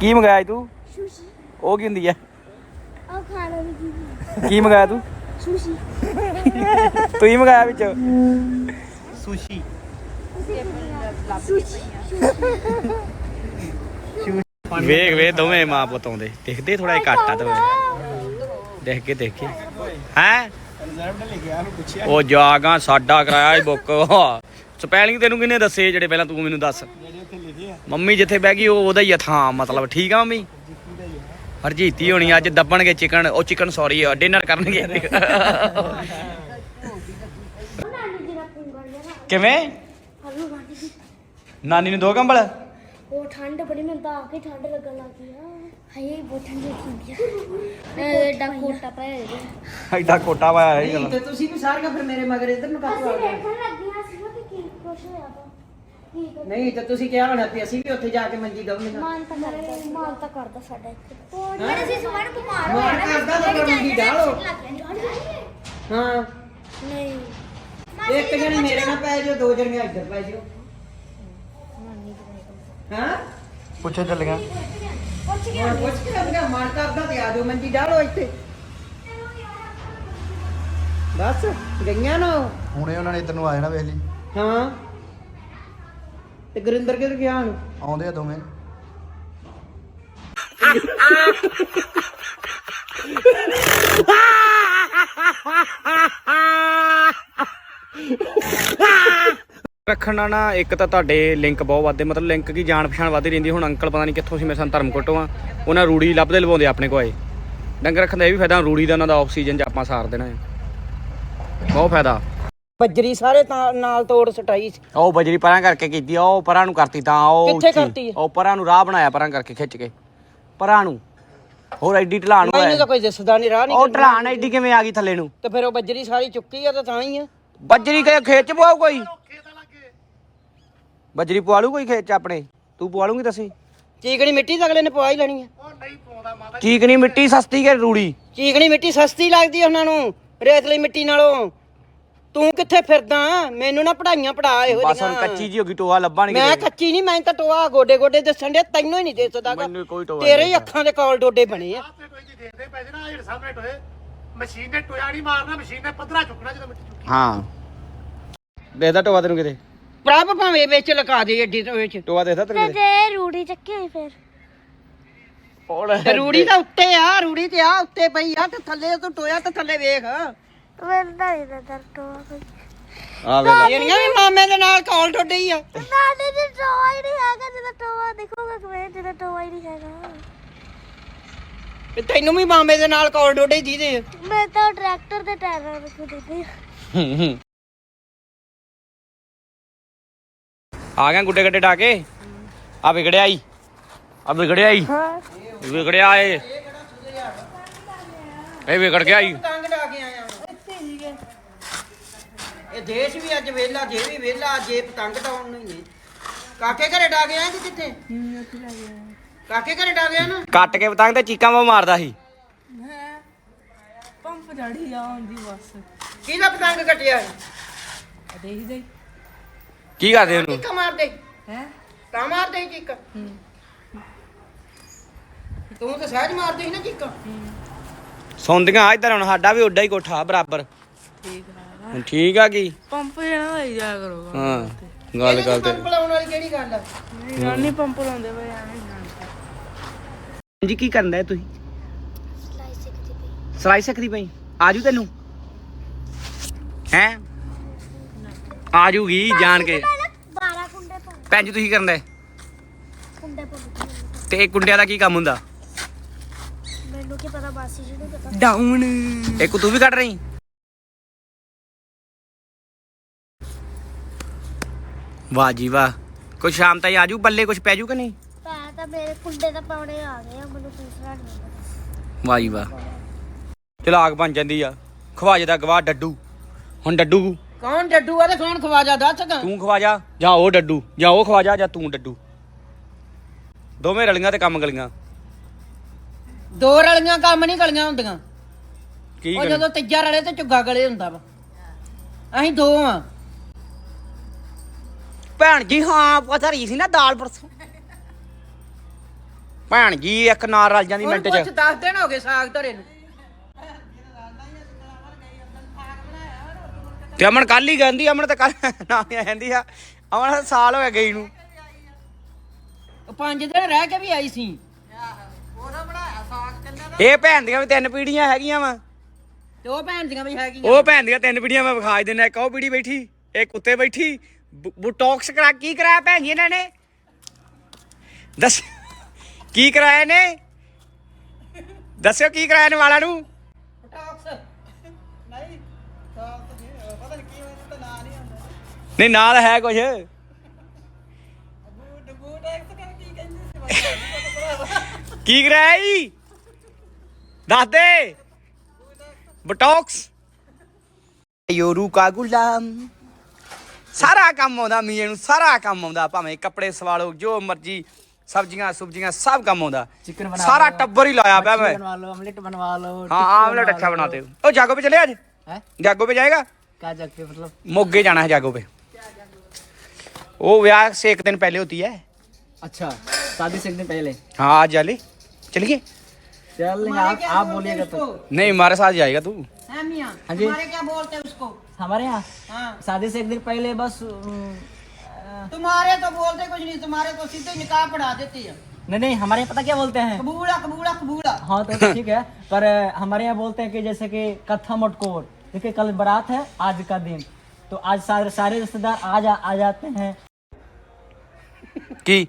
ਕੀ ਮੰਗਾਇਆ ਤੂੰ? ਸੁਸ਼ੀ ਉਹ ਕੀ ਹੁੰਦੀ ਆ? ਆ ਖਾਣਾ ਵੀ ਕੀ ਕੀ ਮੰਗਾਇਆ ਤੂੰ? ਸੁਸ਼ੀ ਤੂੰ ਹੀ ਮੰਗਾਇਆ ਵਿੱਚ? ਸੁਸ਼ੀ ਵੇਖ ਵੇਖ ਦੋਵੇਂ ਮਾਂ ਪੁੱਤ ਆਉਂਦੇ। ਦਿਖਦੇ ਥੋੜਾ ਜਿਹਾ ਘੱਟ ਆ ਦੋਵੇਂ। ਦੇਖ ਕੇ ਦੇਖ ਕੇ। ਹੈ? ਉਹ ਜਾਗਾ ਸਾਡਾ ਕਰਾਇਆ ਬੁੱਕ ਸਪੈਲਿੰਗ ਤੈਨੂੰ ਕਿਹਨੇ ਦੱਸੇ ਜਿਹੜੇ ਪਹਿਲਾਂ ਤੂੰ ਮੈਨੂੰ ਦੱਸ? ਜਿਹੜੇ ਉੱਥੇ ਲਿਖੇ ਆ ਮੰਮੀ ਜਿੱਥੇ ਬਹਿ ਗਈ ਉਹ ਉਹਦਾ ਹੀ ਆ ਥਾਂ ਮਤਲਬ ਠੀਕ ਆ ਮੰਮੀ? ਹਰਜੀਤੀ ਹੋਣੀ ਅੱਜ ਦੱਬਣਗੇ ਚਿਕਨ ਉਹ ਚਿਕਨ ਸੌਰੀ ਡਿਨਰ ਕਰਨਗੇ। ਕਿਵੇਂ? ਨਾਨੀ ਨੂੰ ਦੋ ਕੰਬਲ? ਉਹ ਠੰਡ ਬੜੀ ਮੈਨੂੰ ਤਾਂ ਆ ਕੇ ਠੰਡ ਲੱਗਣ ਲੱਗ ਆ। ਹਾਏ ਬਹੁਤ ਠੰਡ ਹੁੰਦੀ ਆ। ਐਡਾ ਕੋਟਾ ਪਾਇਆ ਐਡਾ ਕੋਟਾ ਪਾਇਆ ਇਹ ਗੱਲ ਤੇ ਤੁਸੀਂ ਵੀ ਸਾਰੀਆਂ ਫਿਰ ਮੇਰੇ ਮਗਰ ਇੱਧਰ ਨੂੰ ਕਾਹਤੋਂ ਆ ਗਏ ਦੇਖਣ ਲੱਗੀਆਂ ਸੀ ਨਾ ਕਿ ਕੀ ਕੁਛ ਹੋਇਆ ਵਾ ਕੀ ਕੁਛ- ਨਹੀਂ ਤੇ ਤੁਸੀਂ ਕਿਹਾ ਹੋਣਾ ਤੇ ਅਸੀਂ ਵੀ ਉੱਥੇ ਜਾ ਕੇ ਮੰਜੀ ਦਵਾਂਗੇ ਮਾਨ ਤਾਂ ਕਰਦਾ ਮਾਨ ਤਾਂ ਕਰਦਾ ਸਾਡਾ ਇੱਥੇ ਜਿਹੜੇ ਸੀ ਸਵਣ ਬਿਮਾਰ ਮਾਨ ਕਰਦਾ ਤਾਂ ਫਿਰ ਮੰਜੀ ਡਾਲੋ ਹਾਂ। ਨਹੀਂ। ਇੱਕ ਜਣੇ ਮੇਰੇ ਨਾਲ ਪੈ ਜਾਓ ਦੋ ਜਣੀਆਂ ਇੱਧਰ ਪੈ ਜਾਓ। ਹਾਂ? ਪੁੱਛੇ ਚੱਲ ਗਿਆ। ਪੁੱਛ ਗਿਆ ਹੁਣ ਪੁੱਛ ਕੇ ਆਉਂਦਾ ਮਨ ਕਰਦਾ ਤੇ ਆ ਜਾਓ ਮੰਜੀ ਡਾਲੋ ਇੱਥੇ। ਬਸ ਗਈਆਂ ਨਾ ਉਹ? ਹੁਣੇ ਉਹਨਾਂ ਨੇ ਇੱਧਰ ਨੂੰ ਆ ਜਾਣਾ ਵੇਖ ਲਈ। ਹਾਂ। ਤੇ ਗੁਰਿੰਦਰ ਕਿੱਧਰ ਗਿਆ ਹੁਣ? ਆਉਂਦੇ ਆ ਦੋਵੇਂ। ਰੱਖਣਾ ਨਾ ਇੱਕ ਤਾਂ ਤੁਹਾਡੇ ਲਿੰਕ ਬਹੁਤ ਵੱਧਦੇ ਮਤਲਬ ਲਿੰਕ ਕੀ ਜਾਣ ਪਛਾਣ ਵੱਧਦੀ ਰਹਿੰਦੀ ਹੁਣ ਅੰਕਲ ਪਤਾ ਨਹੀਂ ਕਿੱਥੋਂ ਸੀ ਮੇਰੇ ਸਾਨ ਧਰਮਕੋਟੋਂ ਆ ਉਹਨਾਂ ਰੂੜੀ ਲੱਭਦੇ ਲਵਾਉਂਦੇ ਆਪਣੇ ਕੋਲ ਆਏ। ਡੰਗਰ ਰੱਖਣ ਦਾ ਇਹ ਵੀ ਫਾਇਦਾ ਰੂੜੀ ਦਾ ਉਹਨਾਂ ਦਾ ਆਕਸੀਜਨ ਚ ਆਪਾਂ ਸਾਰ ਦੇਣਾ ਹੈ। ਬਹੁਤ ਫਾਇਦਾ। ਬੱਜਰੀ ਸਾਰੇ ਤਾਂ ਨਾਲ ਤੋੜ ਸਟਾਈ ਸੀ। ਉਹ ਬਜਰੀ ਪਰਾਂ ਕਰਕੇ ਕੀਤੀ ਆ, ਉਹ ਪਰਾਂ ਨੂੰ ਕਰਤੀ ਤਾਂ ਉਹ ਕਿੱਥੇ ਉੱਚੀ। ਕਰਤੀ? ਉਹ ਪਰਾਂ ਨੂੰ ਰਾਹ ਬਣਾਇਆ ਪਰਾਂ ਕਰਕੇ ਖਿੱਚ ਕੇ। ਪਰਾਂ ਨੂੰ। ਹੋਰ ਐਡੀ ਢਲਾਣ ਨੂੰ ਮੈਨੂੰ ਤਾਂ ਕੋਈ ਦਿਸਦਾ ਨਹੀਂ ਰਾਹ ਉਹ ਨਹੀਂ ਢਲਾਣ ਐਡੀ ਕਿਵੇਂ ਆ ਗਈ ਥੱਲੇ ਨੂੰ? ਤੇ ਫਿਰ ਉਹ ਬੱਜਰੀ ਸਾਰੀ ਚੁੱਕੀ ਆ ਤਾਂ ਤਾਂ ਹੀ ਆ। ਬਜਰੀ ਕਹੇ ਖੇਤ ਚ ਪਵਾਉ ਕੋਈ? ਬਜਰੀ ਪਵਾ ਲੂ ਕੋਈ ਖੇਤ ਚ ਆਪਣੇ? ਤੂੰ ਪਵਾ ਲੂੰਗੀ ਤੁਸੀਂ ਚੀਕਣੀ ਮਿੱਟੀ ਤਾਂ ਅਗਲੇ ਨੇ ਪਵਾ ਹੀ ਲੈਣੀ ਆ। ਚੀਕਣੀ ਮਿੱਟੀ ਸਸਤੀ ਕਿ ਰੂੜੀ? ਚੀਕਣੀ ਮਿੱਟੀ ਸਸਤੀ ਲੱਗਦੀ ਆ ਉਹਨਾਂ ਨੂੰ ਰੇਤਲੀ ਮਿੱਟੀ ਨਾਲੋਂ। ਤੂੰ ਕਿੱਥੇ ਫਿਰਦਾ? ਮੈਨੂੰ ਨਾ ਪੜਾਈਆਂ ਪੜਾ ਇਹੋ ਬਸ ਹੁਣ ਕੱਚੀ ਜੀ ਹੋ ਗਈ ਟੋਆ ਲੱਭਾ ਨਹੀਂ ਮੈਂ ਕੱਚੀ ਨਹੀਂ ਮੈਂ ਤਾਂ ਟੋਆ ਗੋਡੇ ਗੋਡੇ ਦੱਸਣ ਦੇ ਤੈਨੂੰ ਹੀ ਨਹੀਂ ਦੇ ਸਕਦਾ ਗਾ। ਮੈਨੂੰ ਕੋਈ ਟੋਆ ਤੇਰੇ ਹੀ ਅੱਖਾਂ ਦੇ ਕੋਲ ਡੋਡੇ ਬਣੇ ਆ। ਦੇਖਦੇ ਪੈ ਜਣਾ ਜਿਹੜੇ ਸਾਹਮਣੇ ਟੋਏ ਮਸ਼ੀਨ ਨੇ ਟੋਇਆ ਨਹੀਂ ਮਾਰਨਾ ਮਸ਼ੀਨ ਨੇ ਪੱਧਰਾ ਚੁੱਕਣਾ ਜਦੋਂ ਮਿੱਟੀ ਚੁੱਕੀ। ਹਾਂ। ਦੇਖਦਾ ਟੋਆ ਤੈਨੂੰ ਕਿਤੇ? ਪ੍ਰਭ ਭਾਵੇਂ ਵਿੱਚ ਲਗਾ ਦੇ ਏਡੀ ਤੋਂ ਵਿੱਚ। ਟੋਆ ਦੇਖਦਾ ਤੈਨੂੰ ਕਿਤੇ? ਰੂੜੀ ਚੱਕੀ ਹੋਈ ਫਿਰ? ਰੂੜੀ ਤਾਂ ਉੱਤੇ ਆ ਰੂੜੀ ਤੇ ਆ ਉੱਤੇ ਪਈ ਆ ਤੇ ਥੱਲੇ ਤੂੰ ਟੋਇਆ ਤੇ ਥੱਲੇ ਵੇਖ। ਹੀ ਨਜ਼ਰ ਟੋਆ ਕੋਈ ਆ ਵੇ ਜਿਹੜੀਆਂ ਵੀ ਮਾਮੇ ਦੇ ਨਾਲ ਕੋਲ ਟੁੱਟ ਆ। ਨਾਨੀ ਜੀ ਟੋਆ ਹੀ ਨਹੀਂ ਹੈਗਾ ਜਿਹਦਾ ਟੋਆ ਦੇਖੋਗਾ ਕਿਵੇਂ ਜਿਹਦਾ ਟੋਆ ਹੀ ਨਹੀਂ ਹੈਗਾ। ਤੇ ਤੈਨੂੰ ਵੀ ਮਾਮੇ ਦੇ ਨਾਲ ਕੋਲ ਟੁੱਟ ਹੀ ਦੀਦੇ ਆ। ਮੈਂ ਤਾਂ ਟਰੈਕਟਰ ਦੇ ਟਾਇਰਾਂ ਵਿੱਚ ਦਿੱਤੀ ਆ ਗਿਆ ਗੁੱਡੇ ਗੱਡੇ ਡਾ ਕੇ। ਆ ਵਿਗੜਿਆ ਈ। ਆ ਵਿਗੜਿਆ ਈ। ਹਾਂ। ਵਿਗੜਿਆ ਏ। ਇਹ ਵਿਗੜ ਗਿਆ ਈ। ਪਤੰਗ ਡਾ ਕੇ ਆਇਆ ਇਹ ਦੇਸ਼ ਵੀ ਅੱਜ ਵੇਲਾ ਜੇ ਵੀ ਵੇਲਾ ਜੇ ਪਤੰਗ ਡਾਉਣ ਨੂੰ ਹੀ ਨੇ ਕਾਕੇ ਘਰੇ ਡਾ ਕੇ ਆਇਆ ਕਿ ਕਿੱਥੇ? ਕਾਕੇ ਘਰੇ ਡਾ ਗਿਆ ਨਾ? ਕੱਟ ਕੇ ਪਤੰਗ ਤੇ ਚੀਕਾਂ ਵਾ ਮਾਰਦਾ ਸੀ। ਪੰਪ ਜੜੀ ਆਉਂਦੀ ਬਸ। ਕਿਹਦਾ ਪਤੰਗ ਕੱਟਿਆ? ਦੇਖ ਦੇ ਕੀ ਕਰਦੇ ਉਹਨੂੰ? ਚੀਕਾ ਮਾਰਦੇ। ਹੈ? ਤਾਂ ਮਾਰਦੇ ਸੀ ਚੀਕਾ। ਤੂੰ ਤਾਂ ਸਹਿਜ ਮਾਰਦੀ ਸੀ ਨਾ ਚੀਕਾ। ਸੌਂਦੀਆਂ ਇੱਧਰ ਹੁਣ ਸਾਡਾ ਵੀ ਓਡਾ ਹੀ ਕੋਠਾ ਬਰਾਬਰ। ਠੀਕ ਆ ਹੁਣ ਠੀਕ ਆ ਕੀ? ਪੰਪ ਜਣਾ ਲਾਈ ਜਾ ਕਰੋਗਾ ਹਾਂ ਗੱਲ ਗੱਲ ਤੇ ਪੰਪ ਲਾਉਣ ਵਾਲੀ ਕਿਹੜੀ ਗੱਲ ਆ? ਨਹੀਂ ਗੱਲ ਨਹੀਂ ਪੰਪ ਲਾਉਂਦੇ ਬਈ ਐਵੇਂ ਜੀ ਕੀ। ਕਰਦਾ ਹੈ ਤੁਸੀਂ? ਸਲਾਈ ਸਿੱਖਦੀ ਪਈ। ਸਲਾਈ ਸਿੱਖਦੀ ਪਈ? ਆਜੂ ਤੈਨੂੰ? ਹੈ? ਆਜੂਗੀ ਜਾਣ ਕੇ। 12 ਕੁੰਡੇ ਪਾ ਭੈਣ ਜੀ ਤੁਸੀਂ ਕਰਦਾ ਕੁੰਡੇ ਪਾ ਤੇ ਇਹ ਕੁੰਡਿਆਂ ਦਾ ਕੀ ਕੰਮ ਹੁੰਦਾ? ਮੈਨੂੰ ਕੀ ਪਤਾ ਬਾਸੀ ਜੀ ਨੂੰ ਪਤਾ। ਡਾਊਨ। ਇੱਕ ਤੂੰ ਵੀ ਕੱਢ ਰਹੀ? ਵਾਹ ਜੀ ਵਾਹ। ਕੁਛ ਸ਼ਾਮ ਤਾਈ ਆਜੂ ਬੱਲੇ ਕੁਛ ਪੈ ਜੂ ਕਿ ਨਹੀਂ? ਪੈ ਤਾਂ ਮੇਰੇ ਕੁੰਡੇ ਤਾਂ ਪਾਉਣੇ ਆ ਗਏ ਆ ਮੈਨੂੰ ਦੂਸਰਾ ਨਹੀਂ ਪਤਾ ਵਾਹ ਜੀ ਵਾਹ। ਚਲਾਕ ਬਣ ਜਾਂਦੀ ਆ। ਖਵਾਜੇ ਦਾ ਗਵਾਹ ਡੱਡੂ। ਹੁਣ ਡੱਡੂ? ਕੌਣ ਡੱਡੂ ਆ ਤੇ ਕੌਣ ਖਵਾਜਾ ਦੱਸ ਗਾ ਤੂੰ ਖਵਾਜਾ ਜਾਂ ਉਹ ਡੱਡੂ ਜਾਂ ਉਹ ਖਵਾਜਾ ਜਾਂ ਤੂੰ ਡੱਡੂ। ਦੋਵੇਂ ਰਲੀਆਂ ਤੇ ਕੰਮ ਗਲੀਆਂ। ਦੋ ਰਲੀਆਂ ਕੰਮ ਨਹੀਂ ਗਲੀਆਂ ਹੁੰਦੀਆਂ। ਕੀ ਉਹ? ਜਦੋਂ ਤੀਜਾ ਰਲੇ ਤੇ ਝੁੱਗਾ ਗਲੇ ਹੁੰਦਾ ਵਾ। ਅਸੀਂ ਦੋ ਆ। ਭੈਣ ਜੀ ਹਾਂ ਪਤਾ ਰਹੀ ਸੀ ਨਾ ਦਾਲ ਪਰਸੋਂ। ਭੈਣ ਜੀ ਇੱਕ ਨਾਲ ਰਲ ਜਾਂਦੀ ਮਿੰਟ ਚ। 10 ਦਿਨ ਹੋ ਗਏ ਸਾਗ ਧਰੇ ਨੂੰ। ਤੇ ਅਮਨ ਕੱਲ ਹੀ ਗੰਦੀ ਅਮਨ ਤਾਂ ਕੱਲ ਨਾ ਹੀ ਆਂਦੀ ਆ ਅਮਨ ਤਾਂ ਸਾਲ ਹੋ ਗਿਆ ਗਈ ਨੂੰ। ਉਹ ਪੰਜ ਦਿਨ ਰਹਿ ਕੇ ਵੀ ਆਈ ਸੀ। ਇਹ ਭੈਣ ਦੀਆਂ ਵੀ ਤਿੰਨ ਪੀੜੀਆਂ ਹੈਗੀਆਂ ਵਾ। ਤੇ ਉਹ ਭੈਣ ਦੀਆਂ ਵੀ ਹੈਗੀਆਂ। ਉਹ ਭੈਣ ਦੀਆਂ ਤਿੰਨ ਪੀੜੀਆਂ ਮੈਂ ਵਿਖਾ ਦਿੰਦਾ ਇੱਕ ਉਹ ਪੀੜੀ ਬੈਠੀ ਇੱਕ ਉੱਤੇ ਬੈਠੀ ਬੁਟੌਕਸ ਕਰਾ ਕੀ ਕਰਾਇਆ ਭੈਣ ਜੀ ਇਹਨਾਂ ਨੇ? ਦੱਸ ਕੀ ਕਰਾਇਆ ਨੇ ਦੱਸਿਓ ਕੀ ਕਰਾਇਆ ਨੇ ਵਾਲਾਂ ਨੂੰ? ਨਹੀਂ ਨਾਲ ਹੈ ਕੁਝ ਕੀ ਕਰਾਇਆ ਜੀ? ਦੱਸ ਦੇ। ਬਟੌਕਸ। ਯੋਰੂ ਕਾ ਗੁਲਾਮ ਸਾਰਾ ਕੰਮ ਆਉਂਦਾ ਮੀਏ ਨੂੰ ਸਾਰਾ ਕੰਮ ਆਉਂਦਾ ਭਾਵੇਂ ਕੱਪੜੇ ਸਵਾਲੋ ਜੋ ਮਰਜੀ ਸਬਜ਼ੀਆਂ ਸੁਬਜ਼ੀਆਂ ਸਭ ਕੰਮ ਆਉਂਦਾ चिकन बना ਸਾਰਾ ਟੱਬਰ ਹੀ ਲਾਇਆ ਪਿਆ ਮੈਂ बनवा लो ऑमलेट बनवा लो ਹਾਂ ਆਮਲੇਟ ਅੱਛਾ ਬਣਾਤੇ ਹੋ ਉਹ ਜਾਗੋ पे चले आज है ਜਾਗੋ पे जाएगा क्या जगते मतलब मोगे जाना है जागो पे वो ब्याह से एक दिन पहले होती है अच्छा शादी से एक दिन पहले हाँ आज जाले चलिए चल आप आप बोलिएगा तो नहीं हमारे साथ जाएगा तू है मियाँ हाँ जी। तुम्हारे क्या बोलते हैं उसको हमारे यहाँ हाँ शादी से एक दिन पहले बस उम, अ, तुम्हारे तो बोलते कुछ नहीं तुम्हारे तो सीधे निकाह पढ़ा देती है नहीं नहीं हमारे यहाँ पता क्या बोलते हैं कबूला कबूला कबूला हाँ तो तो ठीक है पर अ, हमारे यहाँ बोलते हैं कि जैसे कि कथा मटकोर देखिए कल बारात है आज का दिन तो आज सारे सारे रिश्तेदार आज आ, आ जाते हैं की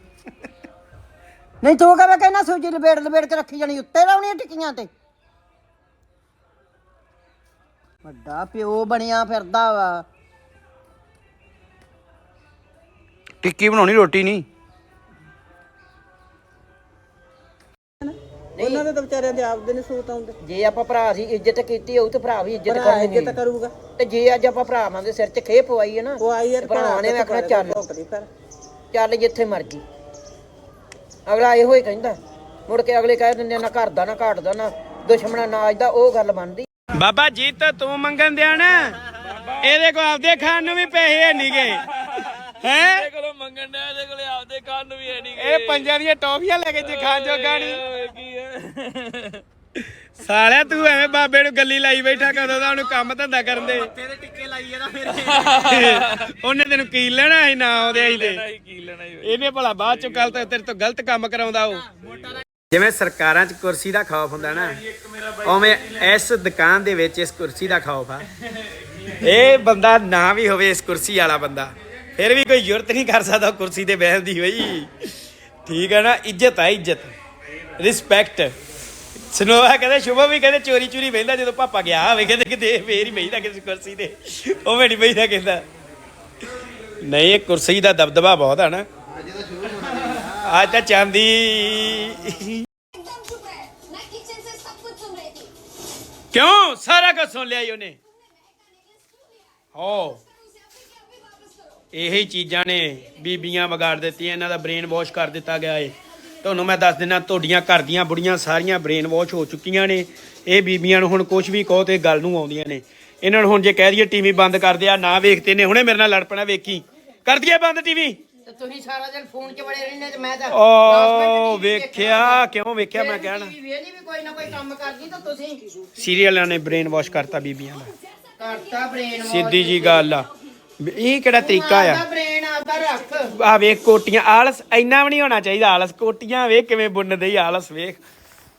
ਨਹੀਂ ਤੂੰ ਕਹਵੇਂ ਕਹਿਣਾ ਸੂਜੀ ਲਬੇੜ ਲਬੇੜ ਕੇ ਰੱਖੀ ਜਾਣੀ ਉੱਤੇ ਲਾਉਣੀਆਂ ਟਿੱਕੀਆਂ ਤੇ ਵੱਡਾ ਪਿਓ ਬਣਿਆ ਫਿਰਦਾ ਵਾ। ਟਿੱਕੀ ਬਣਾਉਣੀ ਰੋਟੀ ਨਹੀਂ। ਉਹਨਾਂ ਦੇ ਵਿਚਾਰਿਆਂ ਦੇ ਆਪਦੇ ਨੇ ਸੂਤ ਆਉਂਦੇ। ਜੇ ਆਪਾਂ ਭਰਾ ਦੀ ਇੱਜ਼ਤ ਕੀਤੀ ਹੋਊ ਤੇ ਭਰਾ ਵੀ ਇੱਜ਼ਤ ਭਰਾ ਕਰਨਗੇ। ਇੱਜ਼ਤ ਕਰੂਗਾ। ਤੇ ਜੇ ਅੱਜ ਆਪਾਂ ਭਰਾਵਾਂ ਦੇ ਸਿਰ 'ਚ ਖੇ ਪਵਾਈ ਹੈ ਨਾ ਪਵਾਈ ਯਾਰ ਭਰਾਵਾਂ ਨੇ ਆਖਣਾ ਚੱਲ। ਚੱਲ ਜਿੱਥੇ ਮਰਜ਼ੀ। ਅਗਲਾ ਇਹੋ ਹੀ ਕਹਿੰਦਾ ਮੁੜ ਕੇ ਅਗਲੇ ਕਹਿ ਦਿੰਦੇ ਆ ਨਾ ਘਰ ਦਾ ਨਾ ਘਾਟ ਦਾ ਨਾ ਦੁਸ਼ਮਣਾ ਨਾਜ ਦਾ ਉਹ ਗੱਲ ਬਣਦੀ। ਬਾਬਾ ਜੀ ਤਾਂ ਤੂੰ ਮੰਗਣ ਦਿਆ ਨਾ? ਇਹਦੇ ਕੋਲ ਆਪਦੇ ਖਾਣ ਨੂੰ ਵੀ ਪੈਸੇ ਹੈ ਨਹੀਂਗੇ ਹੈ? ਇਹਦੇ ਕੋਲੋਂ ਮੰਗਣ ਦਿਆ ਇਹਦੇ ਕੋਲੇ ਆਪਦੇ ਖਾਣ ਨੂੰ ਵੀ ਹੈ ਨਹੀਂਗੇ ਇਹ ਪੰਜਾਂ ਦੀਆਂ ਟੌਫੀਆਂ ਲੈ ਕੇ ਜੇ ਖਾਣ। ਜੋਗਾ ਨਹੀਂ ਸਾਲਿਆ ਤੂੰ ਐਵੇਂ ਬਾਬੇ ਨੂੰ ਗੱਲੀ ਲਾਈ ਬੈਠਾ ਕਦੋਂ ਦਾ ਉਹਨੂੰ ਕੰਮ ਧੰਦਾ ਕਰਨ ਦੇ। ਤੇਰੇ ਟਿੱਕੇ ਲਾਈ ਇਹਦਾ ਮੇਰੇ ਉਹਨੇ ਤੈਨੂੰ ਕੀ ਲੈਣਾ ਸੀ ਨਾ ਉਹਦੇ ਆਈ ਦੇ ਇਹਨੇ ਭਲਾ ਬਾਅਦ ਚੋਂ ਗਲਤ ਤੇਰੇ ਤੋਂ ਗਲਤ ਕੰਮ ਕਰਾਉਂਦਾ ਉਹ। ਜਿਵੇਂ ਸਰਕਾਰਾਂ 'ਚ ਕੁਰਸੀ ਦਾ ਖੌਫ ਹੁੰਦਾ ਨਾ ਉਵੇਂ ਇਸ ਦੁਕਾਨ ਦੇ ਵਿੱਚ ਇਸ ਕੁਰਸੀ ਦਾ ਖੌਫ ਆ ਇਹ ਬੰਦਾ ਨਾ ਵੀ ਹੋਵੇ ਇਸ ਕੁਰਸੀ ਵਾਲਾ ਬੰਦਾ। ਫਿਰ ਵੀ ਕੋਈ ਜ਼ਰੂਰਤ ਨਹੀਂ ਕਰ ਸਕਦਾ ਕੁਰਸੀ ਤੇ ਬਹਿਣ ਦੀ ਬਈ। ਠੀਕ ਹੈ ਨਾ, ਇੱਜ਼ਤ ਆ ਇੱਜ਼ਤ। ਰਿਸਪੈਕਟ ਸਨੋਵਾ ਕਹਿੰਦੇ, ਸ਼ੁਭਮ ਵੀ ਕਹਿੰਦੇ, ਚੋਰੀ ਚੋਰੀ ਬਹਿੰਦਾ ਜਦੋਂ ਪਾਪਾ ਗਿਆ। ਹੋਵੇ ਕਹਿੰਦੇ ਕਿਤੇ ਫੇਰ ਹੀ ਬਹਿੰਦਾ ਕਿਸੇ ਕੁਰਸੀ ਤੇ। ਉਹ ਉਵੇਂ ਨਹੀਂ ਬਹਿੰਦਾ ਕਹਿੰਦਾ। ਨਹੀਂ, ਇਹ ਕੁਰਸੀ ਦਾ ਦਬਦਬਾ ਬਹੁਤ ਆ ਨਾ। ਅੱਜ ਤਾਂ ਚਾਂਦੀ। ਕਿਉਂ? ਸਾਰਾ ਕੁਝ ਸੁਣ ਲਿਆ ਈ ਉਹਨੇ। ਹੋ। ਇਹੀ ਚੀਜ਼ਾਂ ਨੇ, ਬੀਬੀਆਂ ਵਿਗਾੜ ਦਿੱਤੀਆਂ, ਇਹਨਾਂ ਦਾ ਬ੍ਰੇਨ ਵਾਸ਼ ਕਰ ਦਿੱਤਾ ਗਿਆ ਏ। ਤੁਹਾਨੂੰ ਮੈਂ ਦੱਸ ਦਿੰਦਾ ਤੁਹਾਡੀਆਂ ਘਰ ਦੀਆਂ ਬੁੜੀਆਂ ਸਾਰੀਆਂ ਬ੍ਰੇਨ ਵਾਸ਼ ਹੋ ਚੁੱਕੀਆਂ ਨੇ। ਇਹ ਬੀਬੀਆਂ ਨੂੰ ਹੁਣ ਕੁਝ ਵੀ ਕਹੋ ਤੇ ਗੱਲ ਨੂੰ ਆਉਂਦੀਆਂ ਨੇ। ਇਹਨਾਂ ਨੂੰ ਹੁਣ ਜੇ ਕਹਿ ਦਈਏ ਟੀਵੀ ਬੰਦ ਕਰ ਦਿਆ, ਨਾ ਵੇਖਦੇ ਨੇ, ਹੁਣੇ ਮੇਰੇ ਨਾਲ ਲੜ ਪੈਣਾ ਵੇਖੀ। ਕਰ ਦਈਏ ਬੰਦ ਟੀਵੀ ਤੇ ਤੁਸੀਂ ਸਾਰਾ ਦਿਨ ਫੋਨ 'ਚ ਵੜੇ ਰਹਿੰਦੇ ਤੇ ਮੈਂ ਤਾਂ ਓ ਵੇਖਿਆ ਕਿਉਂ ਵੇਖਿਆ ਮੈਂ ਕਹਿਣਾ? ਵੇਲੀ ਵੀ ਕੋਈ ਨਾ ਕੋਈ ਕੰਮ ਕਰਦੀ ਤਾਂ ਤੁਸੀਂ ਸੀਰੀਅਲਾਂ ਨੇ ਬ੍ਰੇਨ ਵਾਸ਼ ਕਰਤਾ ਬੀਬੀਆਂ ਦਾ। ਕਰਤਾ ਬ੍ਰੇਨ ਸਿੱਧੀ ਜੀ ਗੱਲ ਆ। ਇਹ ਕਿਹੜਾ ਤਰੀਕਾ ਆ? ਆਦਾ ਬ੍ਰੇਨ ਆਦਾ ਰੱਖ। ਆ ਵੇਖ ਕੋਟੀਆਂ ਆਲਸ ਇੰਨਾ ਵੀ ਨਹੀਂ ਹੋਣਾ ਚਾਹੀਦਾ ਆਲਸ। ਕੋਟੀਆਂ ਵੇਖ ਕਿਵੇਂ ਬੁੰਨਦੇ ਆਲਸ ਵੇਖ।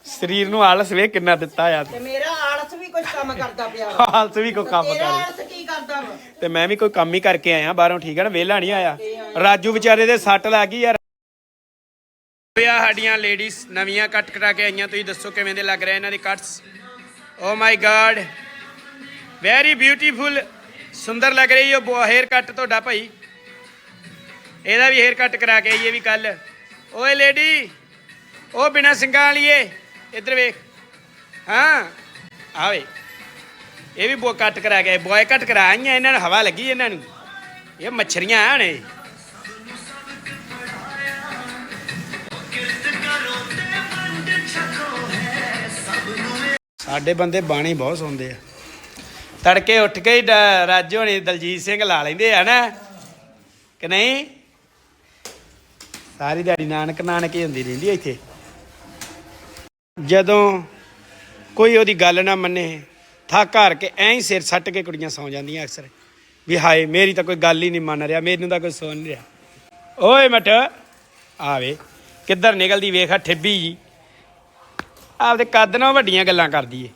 ਸਰੀਰ ਨੂੰ ਆਲਸ ਵੇਖ ਕਿੰਨਾ ਦਿੱਤਾ ਆ ਤੇ ਮੇਰਾ ਆਲਸ ਵੀ ਕੁਝ ਕੰਮ ਕਰਦਾ ਪਿਆ ਵਾ। ਆਲਸ ਵੀ ਕੋਈ ਕੰਮ ਤੇਰਾ ਕਰ ਆਲਸ ਕੀ ਕਰਦਾ ਵਾ? ਤੇ ਮੈਂ ਵੀ ਕੋਈ ਕੰਮ ਹੀ ਕਰਕੇ ਆਇਆ ਬਾਹਰੋਂ ਠੀਕ ਹੈ ਨਾ ਵਿਹਲਾ ਨਹੀਂ ਆਇਆ। ਰਾਜੂ ਵਿਚਾਰੇ ਦੇ ਸੱਟ ਲੱਗ ਗਈ ਯਾਰ। ਆ ਸਾਡੀਆਂ ਲੇਡੀਜ਼ ਨਵੀਆਂ ਕੱਟ ਕਟਾ ਕੇ ਆਈਆਂ ਤੁਸੀਂ ਦੱਸੋ ਕਿਵੇਂ ਦੇ ਲੱਗ ਰਹੇ ਇਹਨਾਂ ਦੇ cuts oh my god very beautiful ਸੁੰਦਰ ਲੱਗ ਰਹੀ ਹੋ ਹੇਅਰ ਕੱਟ ਤੁਹਾਡਾ ਭਾਈ। ਇਹਦਾ ਵੀ ਹੇਅਰ ਕੱਟ ਕਰਾ ਕੇ ਆਈਏ ਵੀ ਕੱਲ ਓਏ ਲੇਡੀ ਉਹ ਬਿਨਾ ਸਿੰਘਾਂ ਵਾਲੀਏ। ਇੱਧਰ ਵੇਖ। ਹਾਂ ਆਵੇ ਇਹ ਵੀ ਬੋ ਕੱਟ ਕਰਾ ਕੇ ਬੋਏ ਕੱਟ ਕਰਾ ਆਈਆਂ, ਇਹਨਾਂ ਨੂੰ ਹਵਾ ਲੱਗੀ ਇਹਨਾਂ ਨੂੰ। ਇਹ ਮੱਛਰੀਆਂ ਨੇ। ਸਾਡੇ ਬੰਦੇ ਬਾਣੀ ਬਹੁਤ ਸੁਣਦੇ ਆ। ਤੜਕੇ ਉੱਠ ਕੇ ਹੀ ਡ- ਰਾਜੂ ਹੋਣੀ ਦਲਜੀਤ ਸਿੰਘ ਲਾ ਲੈਂਦੇ ਆ ਨਾ। ਕਿ ਨਹੀਂ? ਸਾਰੀ ਦਿਹਾੜੀ ਨਾਨਕ ਨਾਨਕ ਹੀ ਹੁੰਦੀ ਰਹਿੰਦੀ ਆ ਇੱਥੇ। ਜਦੋਂ ਕੋਈ ਉਹਦੀ ਗੱਲ ਨਾ ਮੰਨੇ ਥੱਕ ਹਾਰ ਕੇ ਐਂ ਹੀ ਸਿਰ ਸੱਟ ਕੇ ਕੁੜੀਆਂ ਸੌਂ ਜਾਂਦੀਆਂ ਅਕਸਰ। ਵੀ ਹਾਏ, ਮੇਰੀ ਤਾਂ ਕੋਈ ਗੱਲ ਹੀ ਨਹੀਂ ਮੰਨ ਰਿਹਾ, ਮੈਨੂੰ ਤਾਂ ਕੋਈ ਸੁਣ ਨਹੀਂ ਰਿਹਾ। ਓਏ ਮਟ ਆਵੇ ਕਿੱਧਰ ਨਿਕਲਦੀ ਵੇਖਾ ਠਿੱਬੀ ਜੀ। ਆਪਦੇ ਕੱਦ ਨਾਲ ਵੱਡੀਆਂ ਗੱਲਾਂ ਕਰਦੀ ਏ।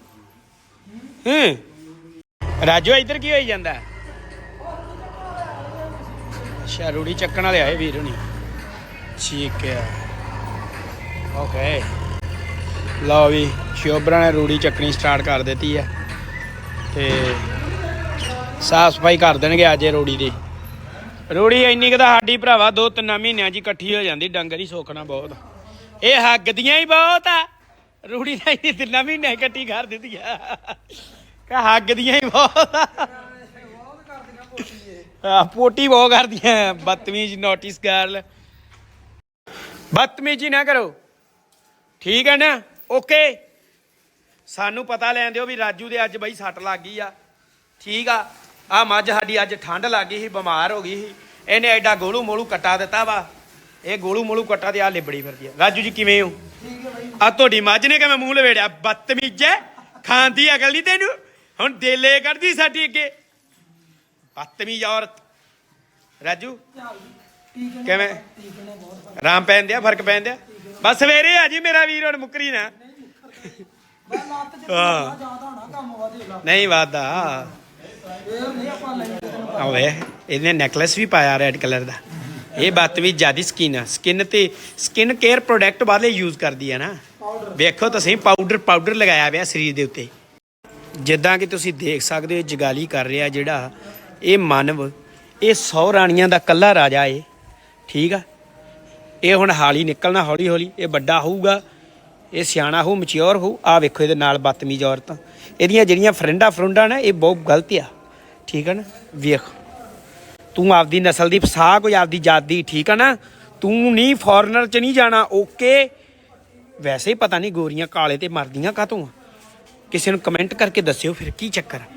ਹੂੰ। ਰਾਜੋ ਇੱਧਰ ਕੀ ਹੋਈ ਜਾਂਦਾ? ਅੱਛਾ, ਰੂੜੀ ਚੱਕਣ ਵਾਲੇ ਆਏ ਵੀਰ ਹੁਣੀ। ਠੀਕ ਹੈ ਓਕੇ ਲਓ ਵੀ ਸ਼ੋਬਰਾ ਨੇ ਰੂੜੀ ਚੱਕਣੀ ਸਟਾਰਟ ਕਰ ਦਿੱਤੀ ਹੈ ਤੇ ਸਾਫ਼ ਸਫ਼ਾਈ ਕਰ ਦੇਣਗੇ ਅੱਜ ਇਹ ਰੂੜੀ ਦੀ। ਰੂੜੀ ਇੰਨੀ ਕੁ ਤਾਂ ਸਾਡੀ ਭਰਾਵਾ ਦੋ ਤਿੰਨ ਮਹੀਨਿਆਂ 'ਚ ਇਕੱਠੀ ਹੋ ਜਾਂਦੀ, ਡੰਗਰ ਹੀ ਸੋਖਣਾ ਬਹੁਤ। ਇਹ ਹੱਗਦੀਆਂ ਹੀ ਬਹੁਤ ਆ। ਰੂੜੀ ਤਾਂ ਇੰਨੀ ਤਿੰਨ ਮਹੀਨਿਆਂ ਇਕੱਠੀ ਕਰ ਦਿੱਤੀ ਆ। ਕਹ ਹੱਗਦੀਆਂ ਹੀ ਬਹੁਤ ਆ। ਪੋਟੀ ਬਹੁਤ ਕਰਦੀਆਂ, ਬਦਤਮੀਜ਼ ਨੋਟਿਸ ਗਰਲ ਬਦਤਮੀਜ਼ੀ ਨਾ ਕਰੋ। ਠੀਕ ਹੈ ਨਾ? ਓਕੇ। ਸਾਨੂੰ ਪਤਾ ਲੈਣ ਦਿਓ ਵੀ ਰਾਜੂ ਦੇ ਅੱਜ ਬਈ ਸੱਟ ਲੱਗ ਗਈ ਆ। ਠੀਕ ਆ। ਆ ਮੱਝ ਸਾਡੀ ਅੱਜ ਠੰਡ ਲੱਗ ਗਈ ਸੀ ਬਿਮਾਰ ਹੋ ਗਈ ਸੀ। ਇਹਨੇ ਐਡਾ ਗੋਲੂ ਮੋਲੂ ਕੱਟਾ ਦਿੱਤਾ ਵਾ। ਇਹ ਗੋਲੂ ਮੋਲੂ ਕੱਟਾ ਤੇ ਆ ਲਿਬੜੀ ਫਿਰਦੀ ਆ। ਰਾਜੂ ਜੀ ਕਿਵੇਂ ਹੋ? ਆ ਤੁਹਾਡੀ ਮੱਝ ਨੇ ਕਿਵੇਂ ਮੂੰਹ ਲਵੇੜਿਆ? ਬਦਤਮੀਜ਼ੇ ਖਾਂਦੀ ਅਕਲ ਨਹੀਂ ਤੈਨੂੰ। ਹੁਣ ਦੇਲੇ ਕਰਦੀ ਸਾਡੀ ਅੱਗੇ। ਬਦਤਮੀਜ਼ ਔਰਤ। ਰਾਜੂ ਕਿਵੇਂ? ਰਾਮ ਪੈਂਦਿਆ ਫ਼ਰਕ। ਪੈਂਦਿਆ ਬਸ ਸਵੇਰੇ ਆ ਜੀ, ਮੇਰਾ ਵੀਰ ਹੁਣ ਮੁੱਕਰੀ ਨਾ। ਹਾਂ। ਨਹੀਂ, ਵਾਦਾ। ਆਵੇ ਇਹਨੇ ਨੈਕਲੈਸ ਵੀ ਪਾਇਆ ਰੈੱਡ ਕਲਰ ਦਾ। ਇਹ ਬਾਤ ਵੀ ਜਿਆਦੀ ਸਕਿਨ ਆ। ਸਕਿਨ ਤੇ ਸਕਿਨ ਕੇਅਰ ਪ੍ਰੋਡਕਟ ਵਾਲੇ ਯੂਜ਼ ਕਰਦੀ ਆ ਨਾ। ਵੇਖੋ ਤੁਸੀਂ ਪਾਊਡਰ ਪਾਊਡਰ ਲਗਾਇਆ ਪਿਆ ਸਰੀਰ ਦੇ ਉੱਤੇ। ਜਿੱਦਾਂ ਕਿ ਤੁਸੀਂ ਦੇਖ ਸਕਦੇ ਹੋ, ਜਗਾਲੀ ਕਰ ਰਿਹਾ ਜਿਹੜਾ ਇਹ ਮਾਨਵ, ਇਹ 100 ਰਾਣੀਆਂ ਦਾ ਕੱਲਾ ਰਾਜਾ ਏ। ਠੀਕ ਆ? ਇਹ ਹੁਣ ਹਾਲੀ ਨਿਕਲਣਾ ਹੌਲੀ ਹੌਲੀ, ਇਹ ਵੱਡਾ ਹੋਊਗਾ, ਇਹ ਸਿਆਣਾ ਹੋ ਮੈਚਿਓਰ ਹੋਊ ਆ ਵੇਖੋ ਇਹਦੇ ਨਾਲ ਬਦਤਮੀਜ਼ ਔਰਤਾਂ। ਇਹਦੀਆਂ ਜਿਹੜੀਆਂ ਫਰੈਂਡਾਂ ਫਰੁੰਡਾਂ ਨੇ, ਇਹ ਬਹੁਤ ਗਲਤ ਆ। ਠੀਕ ਹੈ ਨਾ? ਵੇਖ, ਤੂੰ ਆਪਦੀ ਨਸਲ ਦੀ ਫਸਾ ਕੋਈ ਆਪਦੀ ਜਾਤ ਦੀ, ਠੀਕ ਹੈ ਨਾ? ਤੂੰ ਨਹੀਂ ਫੋਰਨਰ ਚ ਨਹੀਂ ਜਾਣਾ ਓਕੇ ਵੈਸੇ ਹੀ ਪਤਾ ਨਹੀਂ ਗੋਰੀਆਂ ਕਾਲੇ ਤੇ ਮਰਦੀਆਂ ਕਾਤੋਂ ਕਿਸੇ ਨੂੰ ਕਮੈਂਟ ਕਰਕੇ ਦੱਸਿਓ ਫਿਰ ਕੀ ਚੱਕਰ ਆ?